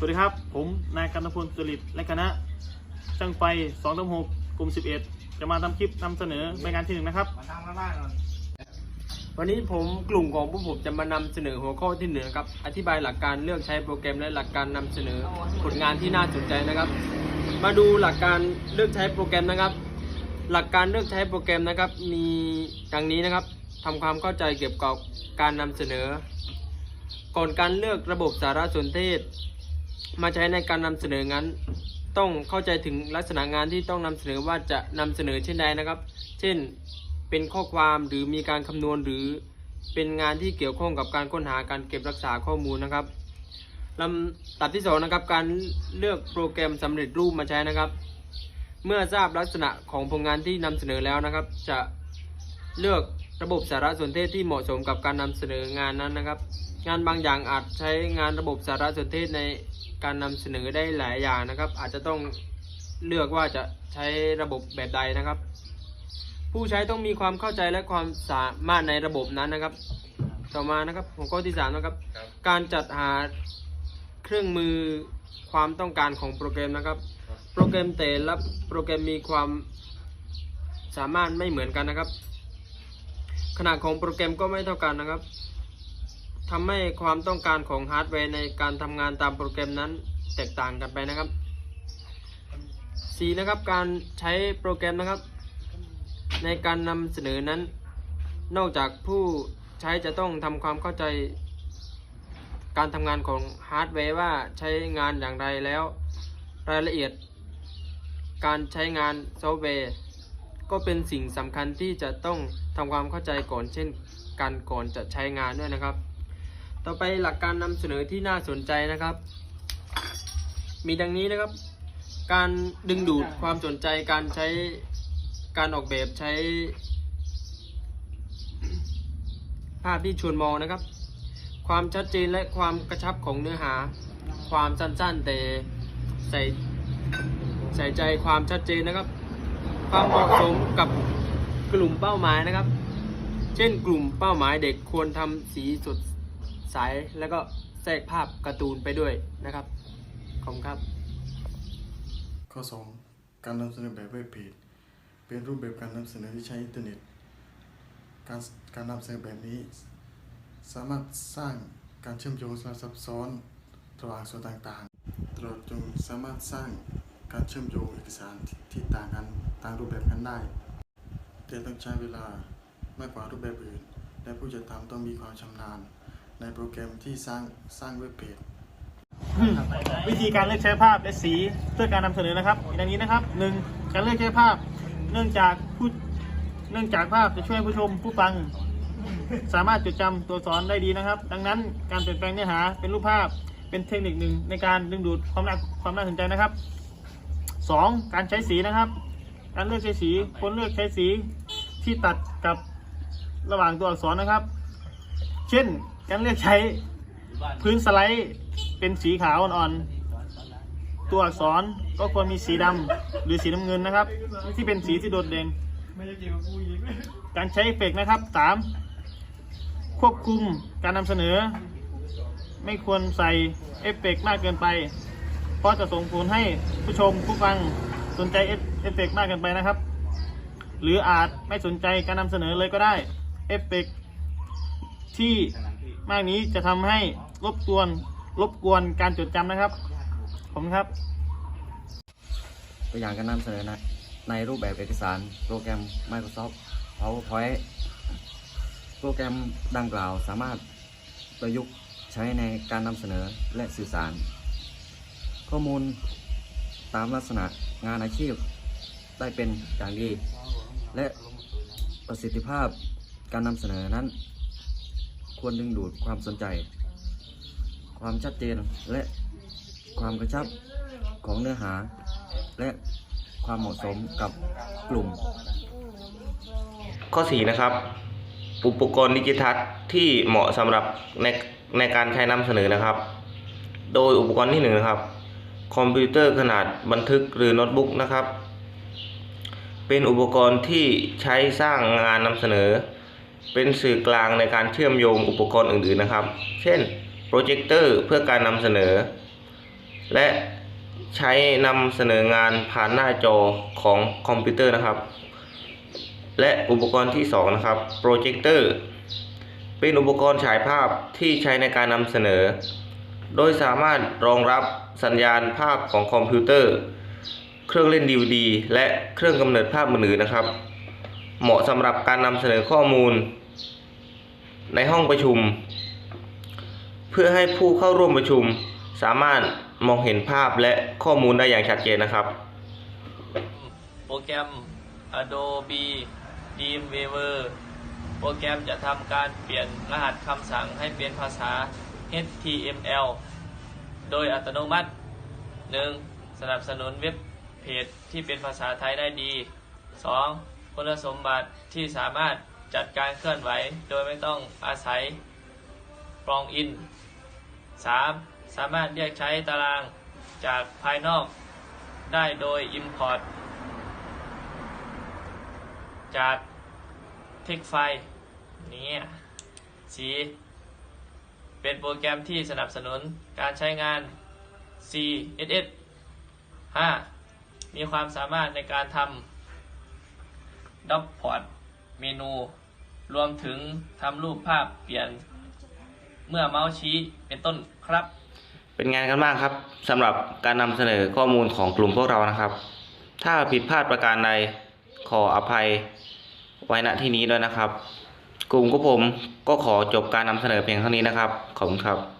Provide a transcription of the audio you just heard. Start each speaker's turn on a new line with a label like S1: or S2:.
S1: สวัสดีครับ ผมนายกันตพลสุริตและคณะช่างไฟ2ทับ6กลุ่ม 11 จะมาทำคลิปนำเสนอรายงานที่หนึ่งนะครับ
S2: วันนี้ผมกลุ่มของผู้ผมจะมานำเสนอหัวข้อที่หนึ่งนะครับ อธิบายหลักการเลือกใช้โปรแกรมและหลักการนำเสนอผลงานที่น่าสนใจนะครับ มาดูหลักการเลือกใช้โปรแกรมนะครับ หลักการเลือกใช้โปรแกรมนะครับ มีดังนี้นะครับทำความเข้าใจเกี่ยวกับการนำเสนอ ก่อนการเลือกระบบสารสนเทศ มาใช้ในการนำเสนองั้น ต้องเข้าใจถึงลักษณะงานที่ต้องนำเสนอว่าจะนำเสนอเช่นใดนะครับ เช่น เป็นข้อความหรือมีการคำนวณหรือเป็นงานที่เกี่ยวข้องกับการค้นหาการเก็บรักษาข้อมูลนะครับลำดับที่สองนะครับการเลือกโปรแกรมสำเร็จรูปมาใช้นะครับ เมื่อทราบลักษณะของผลงานที่นำเสนอแล้วนะครับ จะเลือกระบบสารสนเทศที่เหมาะสมกับการนำเสนองานนั้นนะครับ งานบางอย่างอาจใช้งานระบบสารสนเทศใน การนำเสนอได้หลายอย่างนะครับ อาจจะต้องเลือกว่าจะใช้ระบบแบบใดนะครับ ผู้ใช้ต้องมีความเข้าใจและความสามารถในระบบนั้นนะครับ ต่อมานะครับหัวข้อที่สามนะครับ การจัดหาเครื่องมือความต้องการของโปรแกรมนะครับ โปรแกรมแต่ละโปรแกรมมีความสามารถไม่เหมือนกันนะครับ ขนาดของโปรแกรมก็ไม่เท่ากันนะครับ ทำให้ความต้องการของฮาร์ดแวร์ในการทำงานตามโปรแกรมนั้นแตกต่างกันไปนะครับสี่นะครับการใช้โปรแกรมนะครับ ในการนำเสนอนั้น นอกจากผู้ใช้จะต้องทำความเข้าใจ การทำงานของฮาร์ดแวร์ว่าใช้งานอย่างไรแล้ว รายละเอียด การใช้งานซอฟต์แวร์ก็เป็นสิ่งสำคัญที่จะต้องทำความเข้าใจก่อนเช่นกันก่อนจะใช้งานด้วยนะครับ ต่อไปหลักการนำเสนอที่น่าสนใจนะครับ มีดังนี้นะครับ การดึงดูดความสนใจการใช้การออกแบบใช้ ภาพที่ชวนมองนะครับ ความชัดเจนและความกระชับของเนื้อหา ความสั้นๆ แต่ใส่ใส่ใจความชัดเจนนะครับ ความเหมาะสมกับกลุ่มเป้าหมายนะครับ เช่นกลุ่มเป้าหมายเด็กควรทำสีสด ใสแล้วก็แทรกภาพการ์ตูนไปด้วยนะครับ ขอบคุณครับ
S3: ข้อ 2 การนำเสนอแบบเว็บเพจเป็นรูปแบบการนำเสนอที่ใช้อินเทอร์เน็ต การการนำเสนอแบบนี้ สามารถสร้างการเชื่อมโยงซับซ้อนระหว่างส่วนต่างๆตลอดจนสามารถสร้างการเชื่อมโยงเอกสารที่ที่ต่างกันต่างรูปแบบกันได้ แต่ต้องใช้เวลามากกว่ารูปแบบอื่น และผู้จัดทำต้องมีความชำนาญ ในโปรแกรมที่สร้างสร้างเว็บเพจ
S1: วิธีการเลือกใช้ภาพและสีเพื่อการนำเสนอนะครับดังนี้นะครับหนึ่งการเลือกใช้ภาพ เนื่องจากผู้เนื่องจากภาพจะช่วยผู้ชมผู้ฟัง สามารถจดจำตัวสอนได้ดีนะครับ ดังนั้นการเปลี่ยนแปลงเนื้อหาเป็นรูปภาพเป็นเทคนิคหนึ่งในการดึงดูดความน่าความน่าสนใจนะครับสองการใช้สีนะครับ การเลือกใช้สีควรเลือกใช้สีที่ตัดกับระหว่างตัวอักษรนะครับ เช่นการเลือกใช้พื้นสไลด์เป็นสีขาวอ่อนๆ ตัวอักษรก็ควรมีสีดำหรือสีน้ำเงินนะครับ ที่เป็นสีที่โดดเด่น การใช้เอฟเฟกต์นะครับสามควบคุมการนำเสนอ ไม่ควรใส่เอฟเฟกต์มากเกินไป เพราะจะส่งผลให้ผู้ชมผู้ฟังสนใจเอฟเอฟเฟกต์มากเกินไปนะครับ หรืออาจไม่สนใจการนำเสนอเลยก็ได้เอฟเฟกต์ ที่มากนี้จะทำให้รบกวนรบกวนการจดจำนะครับ ผมครับ
S4: ตัวอย่างการนำเสนอในในรูปแบบเอกสารโปรแกรม Microsoft PowerPoint โปรแกรมดังกล่าวสามารถประยุกต์ใช้ในการนำเสนอและสื่อสาร ข้อมูลตามลักษณะงานอาชีพได้เป็นอย่างดี และประสิทธิภาพการนำเสนอนั้น ควรดึงดูดความสนใจ ความชัดเจนและความกระชับของเนื้อหา และความเหมาะสมกับกลุ่ม
S5: ข้อ 4 นะครับ อุปกรณ์ดิจิทัลที่เหมาะสำหรับในในการใช้นำเสนอนะครับ โดยอุปกรณ์ที่1นงนะครับ คอมพิวเตอร์ขนาดบันทึกหรือโน้ตบุ๊กนะครับ เป็นอุปกรณ์ที่ใช้สร้างงานนำเสนอ เป็นสื่อกลางในการเชื่อมโยงอุปกรณ์อื่นๆนะครับ เช่นโปรเจคเตอร์เพื่อการนำเสนอ และใช้นำเสนองานผ่านหน้าจอของคอมพิวเตอร์นะครับ และอุปกรณ์ที่ 2 นะครับโปรเจคเตอร์เป็นอุปกรณ์ฉายภาพที่ใช้ในการนำเสนอ โดยสามารถรองรับสัญญาณภาพของคอมพิวเตอร์ เครื่องเล่น DVD และเครื่องกำเนิดภาพมือถือนะครับ เหมาะสำหรับการนำเสนอข้อมูล ในห้องประชุม เพื่อให้ผู้เข้าร่วมประชุม สามารถมองเห็นภาพและข้อมูลได้อย่างชัดเจนนะครับ
S6: โปรแกรม Adobe Dreamweaver โปรแกรมจะทำการเปลี่ยนรหัสคำสั่งให้เป็นภาษา HTML โดยอัตโนมัติ 1. สนับสนุนเว็บเพจที่เป็นภาษาไทยได้ดี 2. คุณสมบัติที่สามารถ จัดการเคลื่อนไหวโดยไม่ต้องอาศัยปลองอิน 3. สามารถเรียกใช้ตารางจากภายนอกได้โดย Import จากเทคไฟนี้สีเป็นโปรแกรมที่สนับสนุนการใช้งาน CSS 5มีความสามารถในการทำด็อกพอร์ตเมนู รวมถึงทำรูปภาพเปลี่ยนเมื่อเมาส์ชี้เป็นต้นครับ
S5: เป็นไงกันบ้างครับสำหรับการนำเสนอข้อมูลของกลุ่มพวกเรานะครับ ถ้าผิดพลาดประการใดขออภัยไว้ณที่นี้ด้วยนะครับ กลุ่มของผมก็ขอจบการนำเสนอเพียงเท่านี้นะครับ ขอบคุณครับ